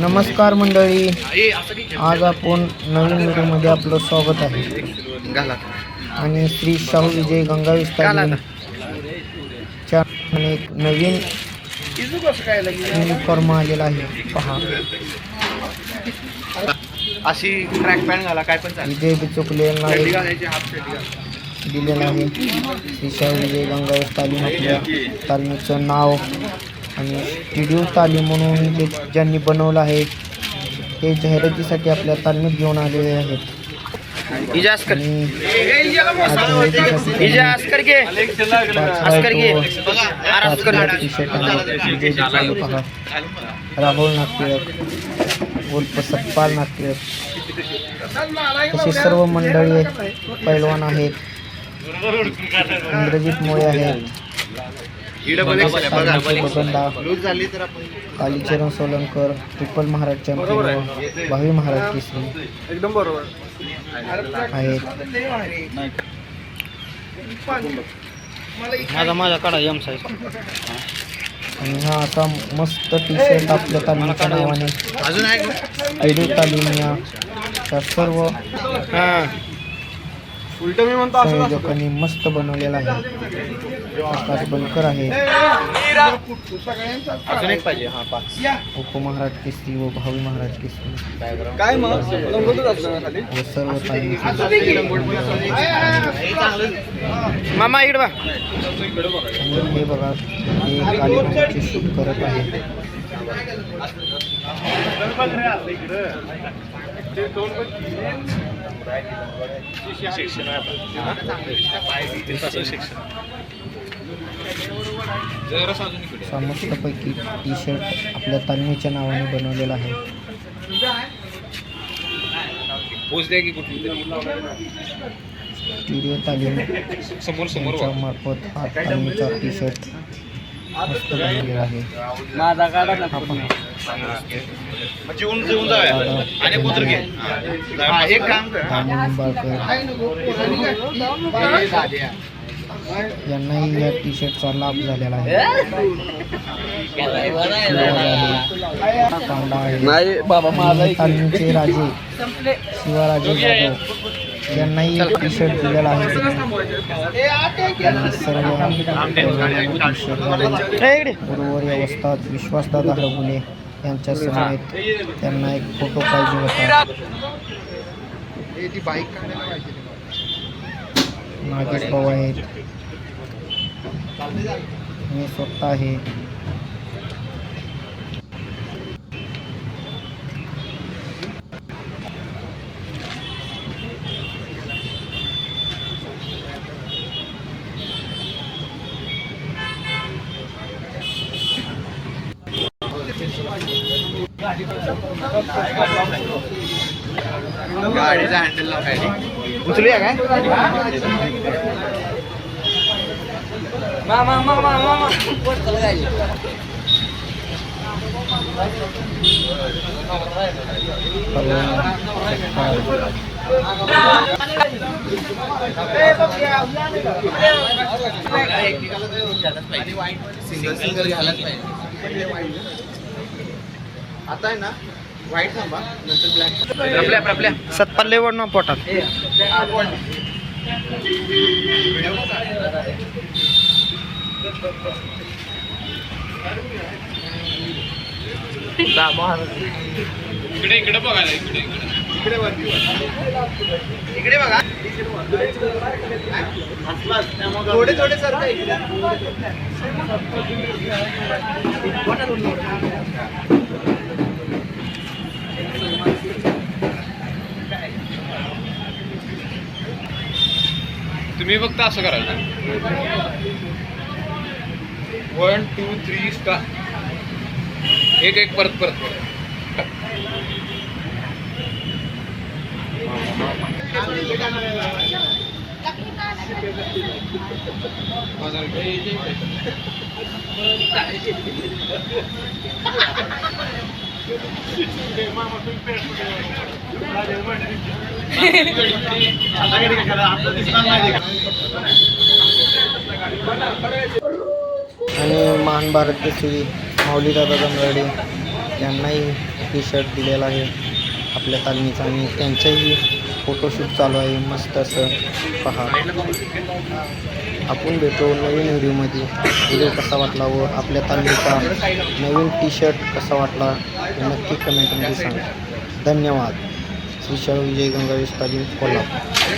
नमस्कार मंडळी. आज आपण नवीन व्हिडिओमध्ये आपलं स्वागत आहे. आणि श्री शाहू विजय गंगा विस्तार एक नवीन युनिफॉर्म आलेला आहे. पहा. अशी ट्रॅक पॅन्ट घाला काय पण विजय बिचुकले दिलेलं आहे. श्री शाहू विजय गंगा तालीम आपल्या तालमीचं नाव. आणि व्हिडिओ तालीम म्हणून जे ज्यांनी बनवलं आहे ते जाहिरातीसाठी आपल्या तालमीत घेऊन आलेले आहेत. राहुल नागटिळक उर्फ सतपाल नागटिळक तसे सर्व मंडळी पैलवान आहेत इंद्रजित मोळे आहेत लूज झाली तर आपण कालीचरण सोलंकर ट्रिपल महाराज चॅम्पियन भावी महाराज केसरी. एकदम बरोबर. आहेत माझा माझा काढा एम साईज आणि हा असा मस्त टी शर्ट आपल्या तालमीच्या नावाने. अजून आहे व्हिडिओ तालीम या त्या सर्व उलट मी म्हणतो संयोजकांनी मस्त बनवलेला आहे. आकाश बनकर आहे. अजून एक पाहिजे हा पाच. उपमहाराज केसरी व भावी महाराज केसरी. काय मग? लंगोटच असतं खाली? व सर्व मामा इकडे बा हे बघा हे शूट करत आहे. असा मस्तपैकी टी शर्ट आपल्या तालमीच्या नावाने बनवलेला आहे. व्हिडिओ तालीम समोर समोर मार्फत हा तालमीचा टी शर्ट मस्त बनवलेला आहे. माझा जेवून जाऊया आणि पुत्र घे. हा, एक काम कर. यांनाही या टी शर्टचा लाभ झालेला आहे. नाही बाबा आणि तालमीचे राजे शिवाराजे जाधव यांनाही टी शर्ट दिलेला आहे. सर्व टी शर्ट बरोबर या. वस्तात विश्वासदादा हरगुले यांच्या समेत त्यांना एक फोटो पाहिजे होता. नागेश भाऊ आहेत. मी स्वतः आहे. गाडीचा हँडल लाव काय उचलूया काय मामा मामा मामा सिंगल सिंगल घ्यायलाच पाहिजे आता आहे ना व्हाईट थांबा नंतर ब्लॅक आपल्या आपल्या सतपाल्ले वड ना पोटात इकडे इकडे बघा इकडे इकडे. इकडे बघा. थोडे थोडे सर तुम्ही फक्त असं करायचं वन टू थ्री स्टार एक एक परत परत परत. आणि महान भारत श्री माऊली दादा गंगाडे यांनाही टी शर्ट दिलेला आहे आपल्या तालमीचा आणि त्यांच्याही फोटोशूट चालू आहे मस्त असं. पहा. आपण भेटू नवीन व्हिडिओमध्ये. व्हिडिओ कसा वाटला व आपल्या तालमीचा नवीन टी शर्ट कसा वाटला हे नक्की कमेंटमध्ये सांगा. धन्यवाद. श्री शाहू विजय गंगावेश तालीम कोल्हापूर.